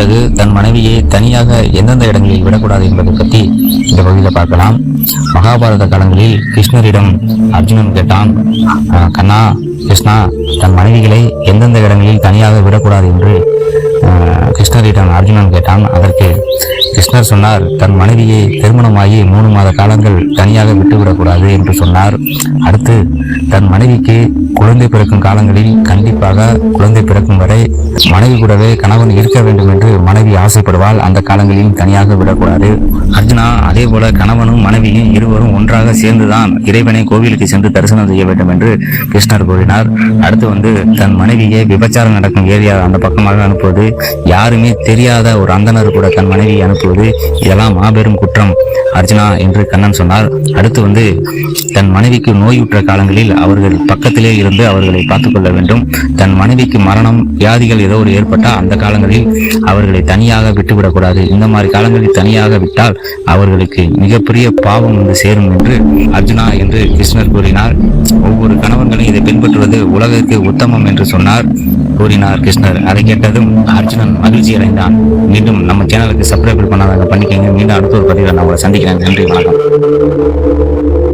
பிறகு தன் மனைவியை தனியாக எந்தெந்த இடங்களில் விடக்கூடாது என்பதை பற்றி இந்த பகுதியில் பார்க்கலாம். மகாபாரத காலங்களில் கிருஷ்ணரிடம் அர்ஜுனன் கேட்டான் கண்ணா கிருஷ்ணா தன் மனைவிகளை எந்தெந்த இடங்களில் தனியாக விடக்கூடாது என்று கிருஷ்ணரிடம் அர்ஜுனன் கேட்டான். அதற்கு கிருஷ்ணர் சொன்னார் தன் மனைவியை திருமணமாகி மூணு மாத காலங்கள் தனியாக விட்டுவிடக்கூடாது என்று சொன்னார். அடுத்து தன் மனைவிக்கு குழந்தை பிறக்கும் காலங்களில் கண்டிப்பாக குழந்தை பிறக்கும் வரை மனைவி கூடவே கணவன் இருக்க வேண்டும் என்று மனைவி ஆசைப்படுவாள். அந்த காலங்களிலும் தனியாக விடக்கூடாது. அர்ஜுனா அதே போல கணவனும் மனைவியும் இருவரும் ஒன்றாக சேர்ந்துதான் இறைவனை கோவிலுக்கு சென்று தரிசனம் செய்ய வேண்டும் என்று கிருஷ்ணர் கூறினார். அடுத்து வந்து தன் மனைவியை விபச்சாரம் நடக்கும் ஏரியா அந்த பக்கமாக அனுப்புவது யாருமே தெரியாத ஒரு அந்தனர் கூட தன் மனைவியை அனுப்புவது இதெல்லாம் மாபெரும் குற்றம். அர்ஜுனா என்று கண்ணன் சொன்னார். அடுத்து வந்து தன் மனைவிக்கு நோயுற்ற காலங்களில் அவர்கள் பக்கத்திலே இருந்து அவர்களை பார்த்துக் கொள்ள வேண்டும். தன் மனைவிக்கு மரணம் வியாதிகள் ஏதோ ஒரு ஏற்பட்டால் அந்த காலங்களில் அவர்களை தனியாக விட்டுவிடக்கூடாது. இந்த மாதிரி காலங்களில் தனியாக விட்டால் அவர்களுக்கு மிகப்பெரிய பாவம் வந்து சேரும் என்று அர்ஜுனா என்று கிருஷ்ணர் கூறினார். ஒவ்வொரு கணவன் பின்பற்றுவது உலகிற்கு உத்தமம் என்று சொன்னார் கூறினார் கிருஷ்ணர். அதை கேட்டதும் அர்ஜுனன் மகிழ்ச்சி அடைந்தான். மீண்டும் நம்ம சேனலுக்கு சப்ஸ்கிரைப் பண்ணாதாங்க பண்ணிக்கங்க. மீண்டும் அடுத்த ஒரு பதிவில் நான் உங்களை சந்திக்கிறேன். நன்றி வணக்கம்.